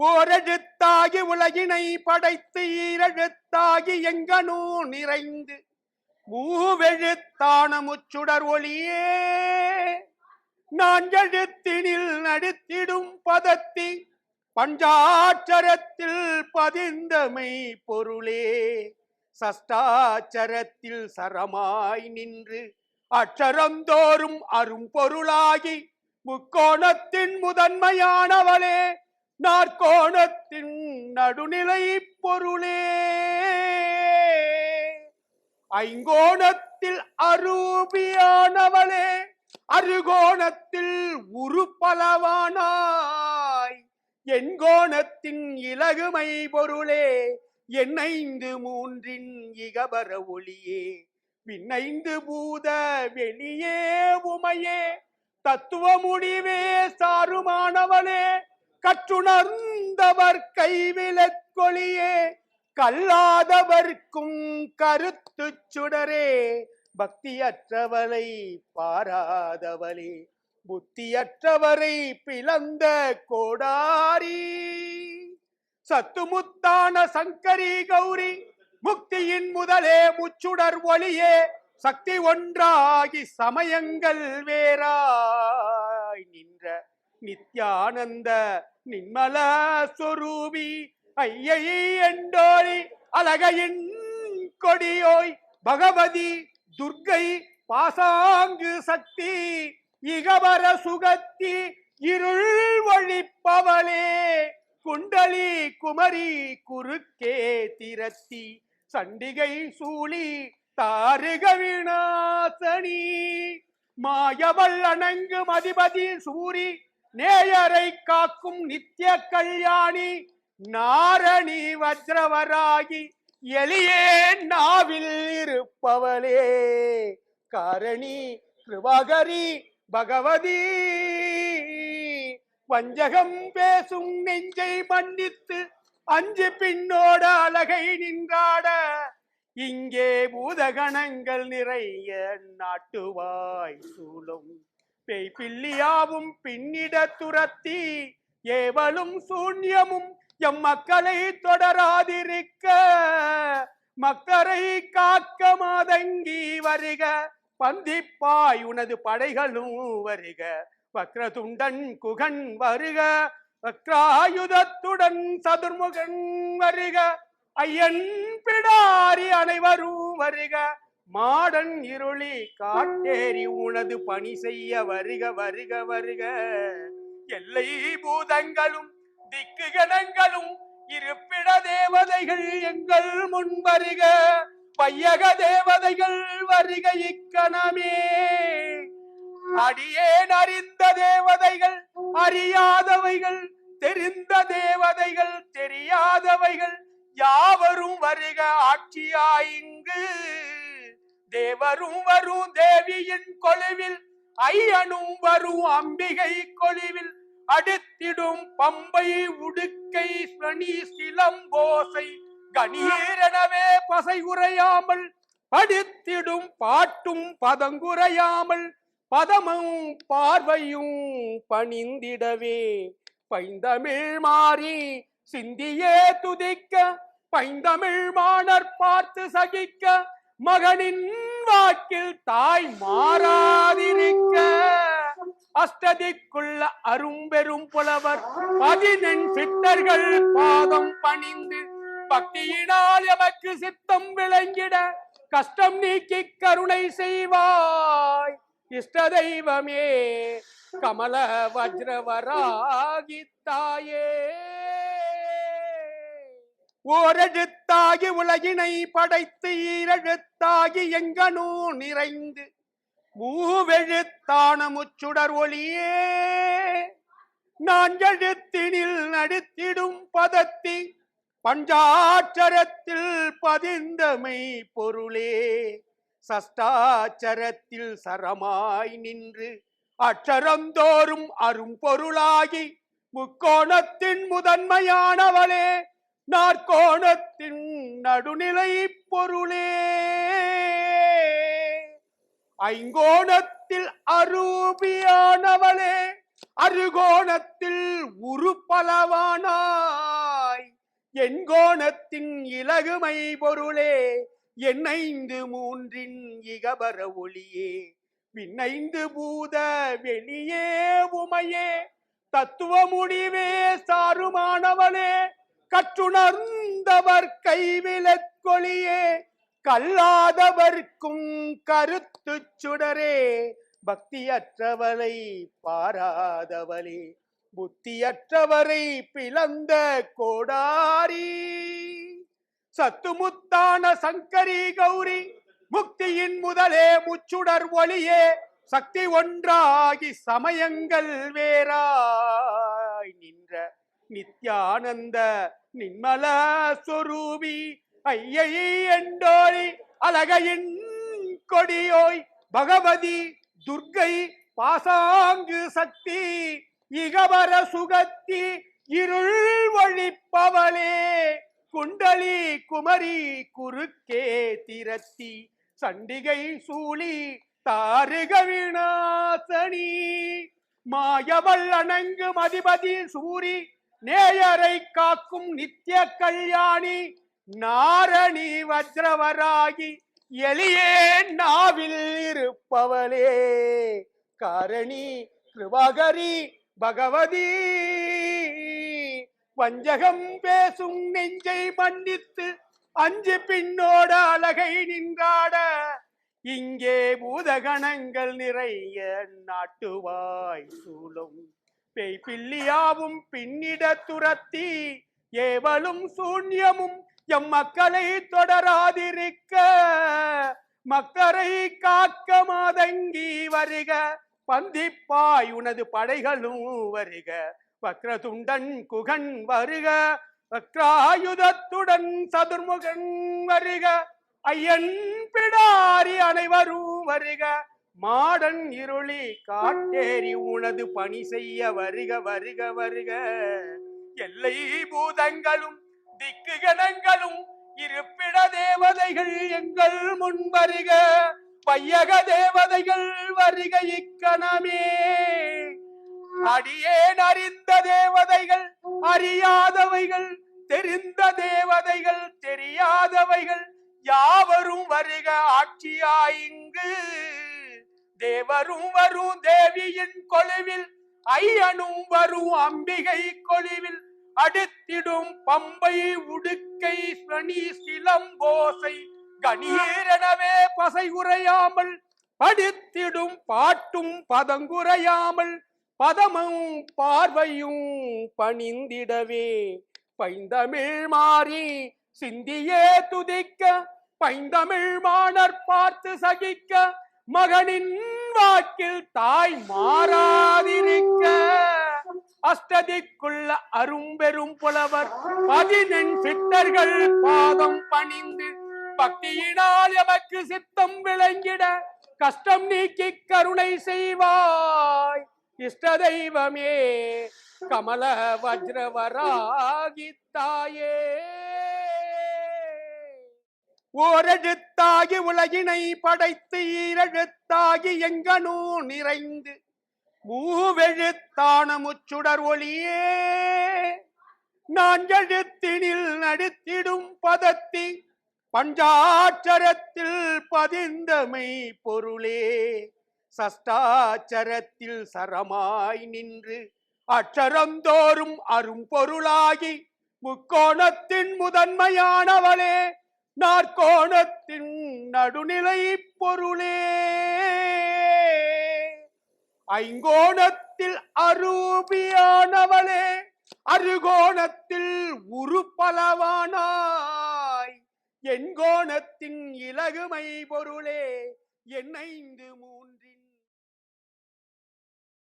ஓரெழுத்தாகி உலகினை படைத்து ஈரெழுத்தாகி எங்கனூ நிறைந்து மூவெழுத்தான முச்சுடர் ஒளியே. நான் எழுத்தினில் நடித்திடும் பதத்தி பஞ்சாட்சரத்தில் பதிந்தமை பொருளே. சஷ்டாச்சரத்தில் சரமாய் நின்று அட்சரந்தோறும் அரும்பொருளாகி முக்கோணத்தின் முதன்மையானவளே. நாற்கோணத்தின் நடுநிலை பொருளே. ஐங்கோணத்தில் அரூபியானவளே அருகோணத்தில் உருப்பலவானாய். எண்கோணத்தின் இலகுமை பொருளே என்னைந்து மூன்றின் இகபர ஒளியே. விண்ணைந்து பூத வெளியே உமையே தத்துவ முடிவே சாருமானவளே கற்றுணர்ந்தவர் கைவிலக்கொழியே கல்லாதவர்க்கும் கருத்து சுடரே பக்தியற்றவளை பாராதவளே புத்தியற்றவரை பிளந்த கோடாரி. சத்துமுத்தான சங்கரி கௌரி முக்தியின் முதலே முச்சுடர் ஒளியே சக்தி ஒன்றாகி சமயங்கள் வேறாய் நின்ற நித்யானந்த நின்மல சொரூபி ஐயை எண்டோழி அழகையின் கொடியோய் பகவதி துர்கை பாசாங்கு சக்தி இகவர சுகத்தி இருள் ஒழிப்பவளே குண்டலி குமரி குறுக்கே திரத்தி சண்டிகை சூழி தாருக விநாசனி மாயவள் அணங்கு மதிபதி சூரி நேயரை காக்கும் நித்திய கல்யாணி நாரணி வஜ்ரவராகி எளியே நாவில் இருப்பவளே. காரணி கிருபாகரி பகவதி. வஞ்சகம் பேசும் நெஞ்சை மன்னித்து அஞ்சு பின்னோட அழகை நின்றாட இங்கே பூதகணங்கள் நிறைய நாட்டுவாய் சூழும். பேய் பில்லியாவும் பின்னிட துரத்தி ஏவலும் சூன்யமும் எம் மக்களை தொடராதிருக்க. மக்களை காக்க மாதங்கி வருக பந்திப்பாய் உனது படைகளும் வருக. வக்ரதுண்டன் குகன் வருக வக்ராயுதத்துடன் சதுர்முகன் வருக. ஐயன் பிடாரி அனைவரும் வருக. மாடன் இருளி காட்டேரி உனது பணி செய்ய வருக வருக வருக. எல்லை பூதங்களும் திக்கு கணங்களும் இருப்பிட தேவதைகள் எங்கள் முன் வருக. பையக தேவதைகள் வருக இக்கணமே. அடியேன் அறிந்த தேவதைகள் அறியாதவைகள் தெரிந்த தேவதைகள் தெரியாதவைகள் யாவரும் வருக ஆட்சியாயிங்கு தேவரும் வரும் தேவியின் கொழுவில் ஐயனும் வரும் அம்பிகை கொழுவில். அடுத்திடும் பம்பை உடுக்கை ஸ்ரணி சிலம்போசை கணீரனவே பசை உரையாமல் படுத்திடும் பாட்டும் பதங்குறையாமல் பதமும் பார்வையும் பணிந்திடவே. பைந்தமிழ் மாறி சிந்தியே துதிக்க பைந்தமிழ் மாணர் பார்த்து சகிக்க மகனின் வாக்கில் தாய் மாறாதிருக்க. அஷ்டதிக்குள்ள அரும்பெரும் புலவர் பதினெண் சித்தர்கள் பாதம் பணிந்து பக்தியினால் எமக்கு சித்தம் விளங்கிட கஷ்டம் நீக்கி கருணை செய்வாய். இஷ்ட தெய்வமே கமல வஜ்ரவராகி தாயே ஓரெழுத்தாகி உலகினை படைத்து ஈரெழுத்தாகி எங்கனூ நிறைந்து மூவெழுத்தான முச்சுடர் ஒளியே. நான் எழுத்தினில் நடித்திடும் பதத்தி பஞ்சாட்சரத்தில் பதிந்தமை பொருளே. சஷ்டாச்சரத்தில் சரமாய் நின்று அட்சரந்தோறும் அரும்பொருளாகி முக்கோணத்தின் முதன்மையானவளே. நாற்கோணத்தின் நடுநிலை பொருளே. ஐங்கோணத்தில் அரூபியானவளே அருகோணத்தில் உருப்பலவானாய். என் கோணத்தின் இலகுமை பொருளே என்னைந்து மூன்றின் இகபர ஒளியே. விண்ணைந்து பூத வெளியே உமையே தத்துவ முடிவே சாருமானவளே கற்றுணர்ந்தவர் கைவிலக்கொளியே கல்லாதவர்க்கும் கருத்து சுடரே பக்தியற்றவளை பாராதவளே புத்தியற்றவரை பிளந்த கோடாரி. சத்துமுத்தான சங்கரி கௌரி முக்தியின் முதலே முச்சுடர் ஒளியே சக்தி ஒன்றாகி சமயங்கள் வேறாய் நின்ற நித்யானந்த நின்மல சொரூபி ஐயை எண்டோழி அழகையின் கொடியோய் பகவதி துர்கை பாசாங்கு சக்தி இகவர சுகத்தி இருள் ஒழிப்பவளே குண்டலி குமரி குறுக்கே திரத்தி சண்டிகை சூழி தாருக விநாசனி மாயவள் அணங்கு மதிபதி சூரி நேயரை காக்கும் நித்திய கல்யாணி நாரணி வஜ்ரவராகி எளியே நாவில் இருப்பவளே. காரணி கிருபாகரி பகவதி. வஞ்சகம் பேசும் நெஞ்சை மன்னித்து அஞ்சு பின்னோட அழகை நின்றாட இங்கே பூதகணங்கள் நிறைய நாட்டுவாய் சூழும். பேய் பில்லியாவும் பின்னிட துரத்தி ஏவலும் சூன்யமும் எம் மக்களை தொடராதிருக்க. மக்களை காக்க மாதங்கி வருக பந்திப்பாய் உனது படைகளும் வருக. வக்ரதுண்டன் குகன் வருக வக்ராயுதத்துடன் சதுர்முகன் வருக. ஐயன் பிடாரி அனைவரும் வருக. மாடன் இருளி காட்டேரி உனது பணி செய்ய வருக வருக வருக. எல்லை பூதங்களும் திக்கு கணங்களும் இருப்பிட தேவதைகள் எங்கள் முன் வருக. பையக தேவதைகள் வருக இக்கணமே. அடியேன் அறிந்த தேவதைகள் அறியாதவைகள் தெரிந்த தேவதைகள் தெரியாதவைகள் யாவரும் வருக ஆட்சியாயிங்கு தேவரும் வரும் தேவியின் கொழுவில் ஐயனும் வரும் அம்பிகை கொழுவில். அடுத்திடும் பம்பை உடுக்கை ஸ்ரணி சிலம்போசை கணீரனவே பசை உரையாமல் படுத்திடும் பாட்டும் பதங்குறையாமல் பதமும் பார்வையும் பணிந்திடவே. பைந்தமிழ் மாறி சிந்தியே துதிக்க பைந்தமிழ் மாணர் பார்த்து சகிக்க மகனின் வாக்கில் தாய் மாறாதிருக்க. அஷ்டதிக்குள்ள அரும்பெரும் புலவர் பதினெண் சித்தர்கள் பாதம் பணிந்து பக்தியினால் எமக்கு சித்தம் விளங்கிட கஷ்டம் நீக்கி கருணை செய்வாய். இஷ்ட தெய்வமே கமல வஜ்ரவராகி தாயே ஓரெழுத்தாகி உலகினை படைத்து ஈரெழுத்தாகி எங்கனூ நிறைந்து மூவெழுத்தான முச்சுடர் ஒளியே. நான் எழுத்தினில் நடித்திடும் பதத்தி பஞ்சாட்சரத்தில் பதிந்தமை பொருளே. சஷ்டாச்சரத்தில் சரமாய் நின்று அச்சரந்தோறும் அரும்பொருளாகி முக்கோணத்தின் முதன்மையானவளே. நாற்கோணத்தின் நடுநிலை பொருளே. ஐங்கோணத்தில் அரூபியானவளே அருகோணத்தில் உருப்பலவானாய். எண்கோணத்தின் இலகுமை பொருளே என்னைந்து மூன்றி